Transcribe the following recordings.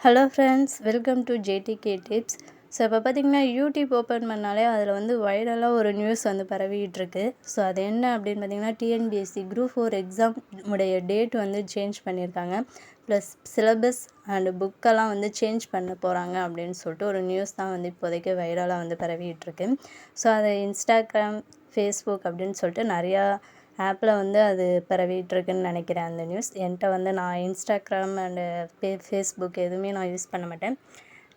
Hello friends welcome to JDK tips so இப்போ பார்த்திங்கன்னா YouTube open பண்ணாலே அதில் வந்து வைரலாக ஒரு நியூஸ் வந்து பரவிட்டுருக்கு. ஸோ அது என்ன அப்படின்னு பார்த்திங்கன்னா டிஎன்பிஎஸ்சி குரூப் ஃபோர் எக்ஸாம் உடைய டேட் வந்து சேஞ்ச் பண்ணியிருக்காங்க ப்ளஸ் சிலபஸ் அண்டு புக்கெல்லாம் வந்து சேஞ்ச் பண்ண போகிறாங்க அப்படின்னு சொல்லிட்டு ஒரு நியூஸ் தான் வந்து இப்போதைக்கு வைரலாக வந்து பரவிட்டுருக்கு. ஸோ அதை இன்ஸ்டாகிராம் ஃபேஸ்புக் அப்படின்னு சொல்லிட்டு நிறையா ஆப்பில் வந்து அது பரவிட்டுருக்குன்னு நினைக்கிறேன் அந்த நியூஸ் என்கிட்ட வந்து நான் இன்ஸ்டாகிராம் அண்டு ஃபே ஃபேஸ்புக் எதுவுமே நான் யூஸ் பண்ண மாட்டேன்.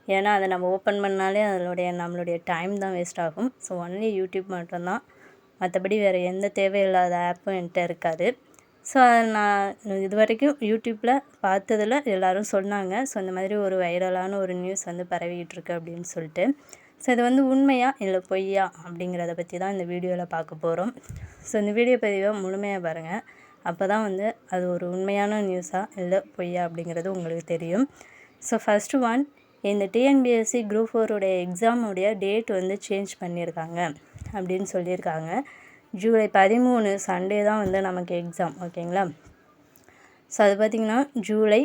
ஏன்னா அதை நம்ம ஓப்பன் பண்ணாலே அதனுடைய நம்மளுடைய டைம் தான் வேஸ்ட் ஆகும். ஸோ ஒன்லி யூடியூப் மட்டும்தான். மற்றபடி வேறு எந்த தேவையில்லாத ஆப்பும் என்கிட்ட இருக்காது. ஸோ அதை நான் இது வரைக்கும் யூடியூப்பில் பார்த்ததில் எல்லோரும் சொன்னாங்க. ஸோ இந்த மாதிரி ஒரு வைரலான ஒரு நியூஸ் வந்து பரவிக்கிட்டு இருக்கு அப்படின்னு சொல்லிட்டு. ஸோ இது வந்து உண்மையா இல்லை பொய்யா அப்படிங்கிறத பற்றி தான் இந்த வீடியோவில் பார்க்க போகிறோம் ஸோ இந்த வீடியோ பதிவை முழுமையாக பாருங்கள் அப்போ தான் வந்து அது ஒரு உண்மையான நியூஸாக இல்லை பொய்யா அப்படிங்கிறது உங்களுக்கு தெரியும். ஸோ ஃபஸ்ட்டு ஒன் இந்த டிஎன்பிஎஸ்சி குரூப் ஃபோருடைய எக்ஸாமுடைய டேட் வந்து சேஞ்ச் பண்ணியிருக்காங்க அப்படின்னு சொல்லியிருக்காங்க. ஜூலை பதிமூணு சண்டே தான் வந்து நமக்கு எக்ஸாம் ஓகேங்களா ஸோ அது பார்த்திங்கன்னா ஜூலை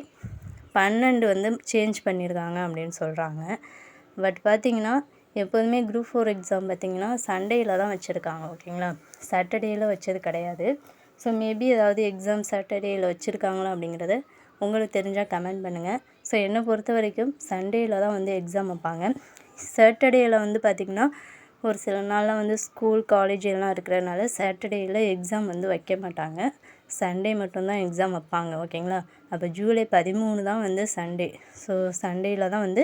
பன்னெண்டு வந்து சேஞ்ச் பண்ணியிருக்காங்க அப்படின்னு சொல்கிறாங்க பட் பார்த்திங்கன்னா எப்போதுமே குரூப் ஃபோர் எக்ஸாம் பார்த்திங்கன்னா சண்டேயில் தான் வச்சுருக்காங்க ஓகேங்களா? சாட்டர்டேயில் வச்சது கிடையாது. ஸோ மேபி ஏதாவது எக்ஸாம் சாட்டர்டேயில் வச்சுருக்காங்களா அப்படிங்கிறத உங்களுக்கு தெரிஞ்சால் கமெண்ட் பண்ணுங்கள் ஸோ என்னை பொறுத்த வரைக்கும் சண்டேயில் தான் வந்து எக்ஸாம் வைப்பாங்க. சாட்டர்டேயில் வந்து பார்த்திங்கன்னா ஒரு சில நாளில் வந்து ஸ்கூல் காலேஜ் எல்லாம் இருக்கிறதுனால சாட்டர்டேயில் எக்ஸாம் வந்து வைக்க மாட்டாங்க. சண்டே மட்டும்தான் எக்ஸாம் வைப்பாங்க ஓகேங்களா? அப்போ ஜூலை பதிமூணு தான் வந்து சண்டே ஸோ சண்டேயில் தான் வந்து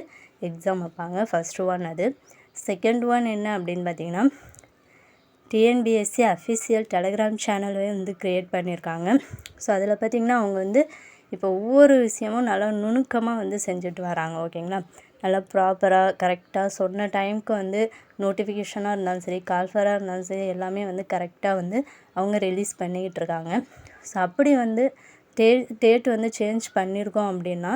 எக்ஸாம் வைப்பாங்க ஃபஸ்ட்டு ஒன் அது. செகண்ட் ஒன் என்ன அப்படின்னு பார்த்தீங்கன்னா டிஎன்பிஎஸ்சி அஃபிஷியல் டெலகிராம் சேனலே வந்து க்ரியேட் பண்ணியிருக்காங்க. ஸோ அதில் பார்த்திங்கன்னா அவங்க வந்து இப்போ ஒவ்வொரு விஷயமும் நல்லா நுணுக்கமாக வந்து செஞ்சுட்டு வராங்க ஓகேங்களா? நல்லா ப்ராப்பராக கரெக்டாக சொன்ன டைமுக்கு வந்து நோட்டிஃபிகேஷனாக இருந்தாலும் சரி கால்ஃபராக இருந்தாலும் சரி எல்லாமே வந்து கரெக்டாக வந்து அவங்க ரிலீஸ் பண்ணிக்கிட்டு இருக்காங்க. ஸோ அப்படி வந்து டே டேட் வந்து சேஞ்ச் பண்ணியிருக்கோம் அப்படின்னா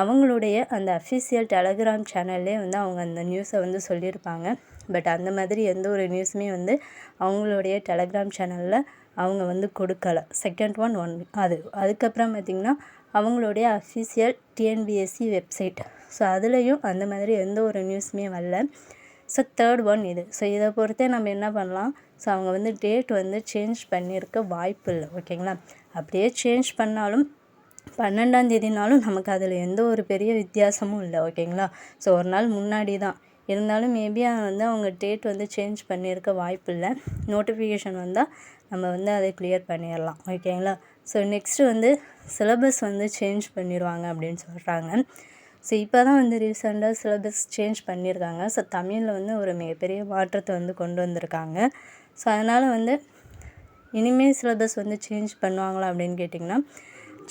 அவங்களுடைய அந்த அஃபிஷியல் டெலகிராம் சேனல்லே வந்து அவங்க அந்த நியூஸை வந்து சொல்லியிருப்பாங்க. பட் அந்த மாதிரி எந்த ஒரு நியூஸுமே வந்து அவங்களுடைய டெலகிராம் சேனலில் அவங்க வந்து கொடுக்கல. செகண்ட் ஒன் ஒன் அது அதுக்கப்புறம் பார்த்திங்கன்னா அவங்களுடைய அஃபிஷியல் டிஎன்பிஎஸ்சி வெப்சைட் ஸோ அதுலேயும் அந்த மாதிரி எந்த ஒரு நியூஸுமே வரல. ஸோ தேர்ட் ஒன் இது. ஸோ இதை பொறுத்தே நம்ம என்ன பண்ணலாம்? ஸோ அவங்க வந்து டேட் வந்து சேஞ்ச் பண்ணியிருக்க வாய்ப்பு இல்லை. ஓகேங்களா அப்படியே சேஞ்ச் பண்ணாலும் பன்னெண்டாம் தேதினாலும் நமக்கு அதில் எந்த ஒரு பெரிய வித்தியாசமும் இல்லை. ஓகேங்களா ஸோ ஒரு நாள் முன்னாடி தான். இருந்தாலும் மேபி வந்து அவங்க டேட் வந்து சேஞ்ச் பண்ணியிருக்க வாய்ப்பு இல்லை. நோட்டிஃபிகேஷன் வந்தால் நம்ம வந்து அதை கிளியர் பண்ணிடலாம் ஓகேங்களா ஸோ நெக்ஸ்ட்டு வந்து சிலபஸ் வந்து சேஞ்ச் பண்ணிடுவாங்க அப்படின்னு சொல்கிறாங்க ஸோ இப்போ தான் வந்து ரீசெண்டாக சிலபஸ் சேஞ்ச் பண்ணியிருக்காங்க ஸோ தமிழில் வந்து ஒரு மிகப்பெரிய மாற்றத்தை வந்து கொண்டு வந்திருக்காங்க. ஸோ அதனால் வந்து இனிமேல் சிலபஸ் வந்து சேஞ்ச் பண்ணுவாங்களா அப்படின்னு கேட்டிங்கன்னா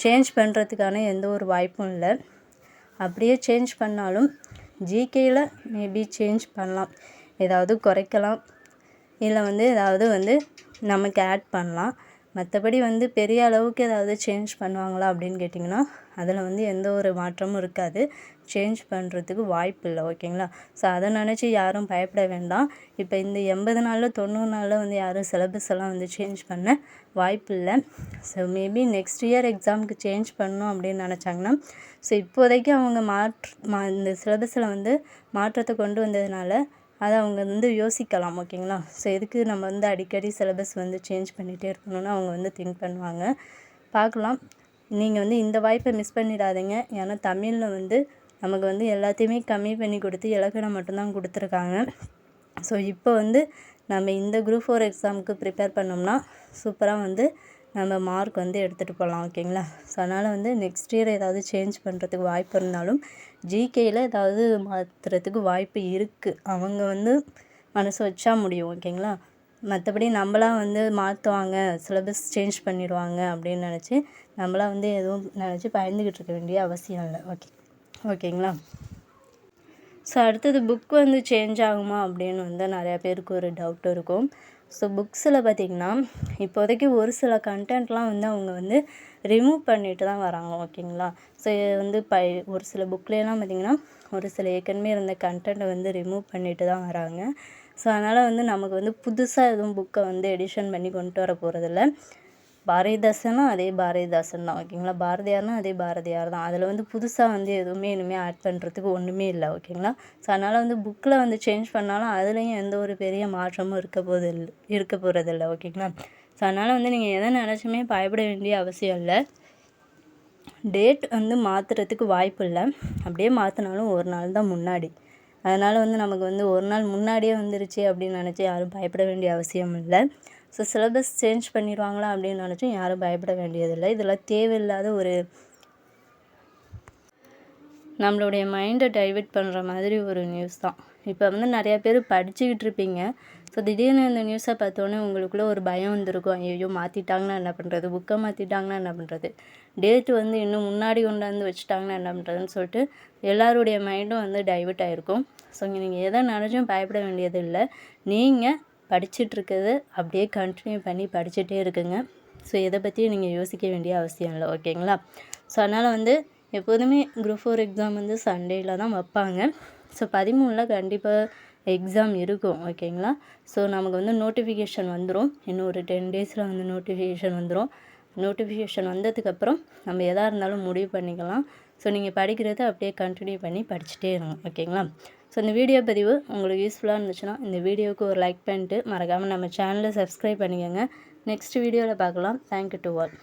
சேஞ்ச் பண்ணுறதுக்கான எந்த ஒரு வாய்ப்பும் இல்லை. அப்படியே சேஞ்ச் பண்ணாலும் ஜிகேயில் மேபி சேஞ்ச் பண்ணலாம். ஏதாவது குறைக்கலாம். இல்லை வந்து ஏதாவது வந்து நமக்கு ஆட் பண்ணலாம். மற்றபடி வந்து பெரிய அளவுக்கு ஏதாவது சேஞ்ச் பண்ணுவாங்களா அப்படின்னு கேட்டிங்கன்னா அதில் வந்து எந்த ஒரு மாற்றமும் இருக்காது. சேஞ்ச் பண்ணுறதுக்கு வாய்ப்பு இல்லை ஓகேங்களா ஸோ அதை நினச்சி யாரும் பயப்பட வேண்டாம். இப்போ இந்த எண்பது நாளில் தொண்ணூறு நாளில் வந்து யாரும் சிலபஸ் எல்லாம் வந்து சேஞ்ச் பண்ண வாய்ப்பு இல்லை. ஸோ மேபி நெக்ஸ்ட் இயர் எக்ஸாமுக்கு சேஞ்ச் பண்ணணும் அப்படின்னு நினச்சாங்கன்னா ஸோ இப்போதைக்கு அவங்க மாற்று மா இந்த சிலபஸில் வந்து மாற்றத்தை கொண்டு வந்ததுனால அதை அவங்க வந்து யோசிக்கலாம் ஓகேங்களா? ஸோ எதுக்கு நம்ம வந்து அடிக்கடி சிலபஸ் வந்து சேஞ்ச் பண்ணிகிட்டே இருக்கணும்னு அவங்க வந்து திங்க் பண்ணுவாங்க. பார்க்கலாம். நீங்கள் வந்து இந்த வாய்ப்பை மிஸ் பண்ணிடாதீங்க. ஏன்னா தமிழில் வந்து நமக்கு வந்து எல்லாத்தையுமே கம்மி பண்ணி கொடுத்து இலக்கணம் மட்டும்தான் கொடுத்துருக்காங்க. ஸோ இப்போ வந்து நம்ம இந்த குரூப் ஃபோர் எக்ஸாமுக்கு ப்ரிப்பேர் பண்ணோம்னா சூப்பராக வந்து நம்ம மார்க் வந்து எடுத்துகிட்டு போகலாம் ஓகேங்களா ஸோ அதனால் வந்து நெக்ஸ்ட் இயர் ஏதாவது சேஞ்ச் பண்ணுறதுக்கு வாய்ப்பு இருந்தாலும் ஜிகேயில் ஏதாவது மாற்றுறதுக்கு வாய்ப்பு இருக்குது அவங்க வந்து மனசு வச்சா முடியும் ஓகேங்களா மற்றபடி நம்மளாம் வந்து மாற்றுவாங்க சிலபஸ் சேஞ்ச் பண்ணிடுவாங்க அப்படின்னு நினச்சி நம்மளாம் வந்து எதுவும் நினச்சி பயந்துக்கிட்டு இருக்க வேண்டிய அவசியம் இல்லை ஓகே ஓகேங்களா ஸோ அடுத்தது புக் வந்து சேஞ்ச் ஆகுமா அப்படின்னு வந்து நிறையா பேருக்கு ஒரு டவுட் இருக்கும். ஸோ புக்ஸில் பார்த்திங்கன்னா இப்போதைக்கு ஒரு சில கண்டென்ட்லாம் வந்து அவங்க வந்து ரிமூவ் பண்ணிட்டு தான் வராங்க ஓகேங்களா ஸோ இது வந்து ப ஒரு சில புக்லேலாம் பார்த்திங்கன்னா ஒரு சில ஏற்கனவே இருந்த கண்டென்ட்டை வந்து ரிமூவ் பண்ணிட்டு தான் வராங்க. ஸோ அதனால் வந்து நமக்கு வந்து புதுசாக எதுவும் புக்கை வந்து எடிஷன் பண்ணி கொண்டு வர போகிறதில்ல பாரதிதாசனும் அதே பாரதிதாசன் தான் ஓகேங்களா? பாரதியார்னா அதே பாரதியார் தான். அதில் வந்து புதுசாக வந்து எதுவுமே இனிமேல் ஆட் பண்ணுறதுக்கு ஒன்றுமே இல்லை ஓகேங்களா? ஸோ அதனால் வந்து புக்கில் வந்து சேஞ்ச் பண்ணாலும் அதுலேயும் எந்த ஒரு பெரிய மாற்றமும் இருக்க போது இருக்க போகிறதில்ல ஓகேங்களா? ஸோ அதனால் வந்து நீங்கள் எதை நினச்சுமே பயப்பட வேண்டிய அவசியம் இல்லை. டேட் வந்து மாற்றுறதுக்கு வாய்ப்பு இல்லை. அப்படியே மாற்றினாலும் ஒரு நாள் தான் முன்னாடி. அதனால் வந்து நமக்கு வந்து ஒரு நாள் முன்னாடியே வந்துருச்சு அப்படின்னு நினச்சி யாரும் பயப்பட வேண்டிய அவசியம் இல்லை. ஸோ சிலபஸ் சேஞ்ச் பண்ணிடுவாங்களா அப்படின்னு நினச்சும் யாரும் பயப்பட வேண்டியதில்லை. இதெல்லாம் தேவையில்லாத ஒரு நம்மளுடைய மைண்டை டைவெர்ட் பண்ணுற மாதிரி ஒரு நியூஸ் தான். இப்போ வந்து நிறையா பேர் படிச்சுக்கிட்டு இருப்பீங்க. ஸோ திடீர்னு இந்த நியூஸை பார்த்தோன்னே உங்களுக்குள்ளே ஒரு பயம் வந்திருக்கும். ஐயோ மாற்றிட்டாங்கன்னா என்ன பண்ணுறது புக்கை மாற்றிட்டாங்கன்னா என்ன பண்ணுறது டேட் வந்து இன்னும் முன்னாடி கொண்டாந்து வச்சுட்டாங்கன்னா என்ன பண்ணுறதுன்னு சொல்லிட்டு எல்லாருடைய மைண்டும் வந்து டைவெர்ட் ஆகிருக்கும் ஸோ நீங்கள் எதை நினச்சும் பயப்பட வேண்டியது இல்லை நீங்கள் படிச்சுட்ருக்கிறது அப்படியே கண்டினியூ பண்ணி படிச்சுட்டே இருக்குங்க. ஸோ எதை பற்றியும் நீங்கள் யோசிக்க வேண்டிய அவசியம் இல்லை ஓகேங்களா ஸோ அதனால் வந்து எப்போதுமே குரூப் ஃபோர் எக்ஸாம் வந்து சண்டேயில் தான் வைப்பாங்க. ஸோ பதிமூணில் கண்டிப்பாக எக்ஸாம் இருக்கும் ஓகேங்களா ஸோ நமக்கு வந்து நோட்டிஃபிகேஷன் வந்துடும் இன்னும் ஒரு டென் டேஸில் வந்து நோட்டிஃபிகேஷன் வந்துடும் நோட்டிஃபிகேஷன் வந்ததுக்கப்புறம் நம்ம எதாக இருந்தாலும் முடிவு பண்ணிக்கலாம். ஸோ நீங்கள் படிக்கிறத அப்படியே கண்டினியூ பண்ணி படிச்சுட்டே இருங்க ஓகேங்களா ஸோ இந்த வீடியோ பதிவு உங்களுக்கு யூஸ்ஃபுல்லாக இருந்துச்சுன்னா இந்த வீடியோவுக்கு ஒரு லைக் பண்ணிட்டு மறக்காமல் நம்ம சேனலை சப்ஸ்கிரைப் பண்ணிக்கோங்க. நெக்ஸ்ட் வீடியோவில் பார்க்கலாம். Thank you to all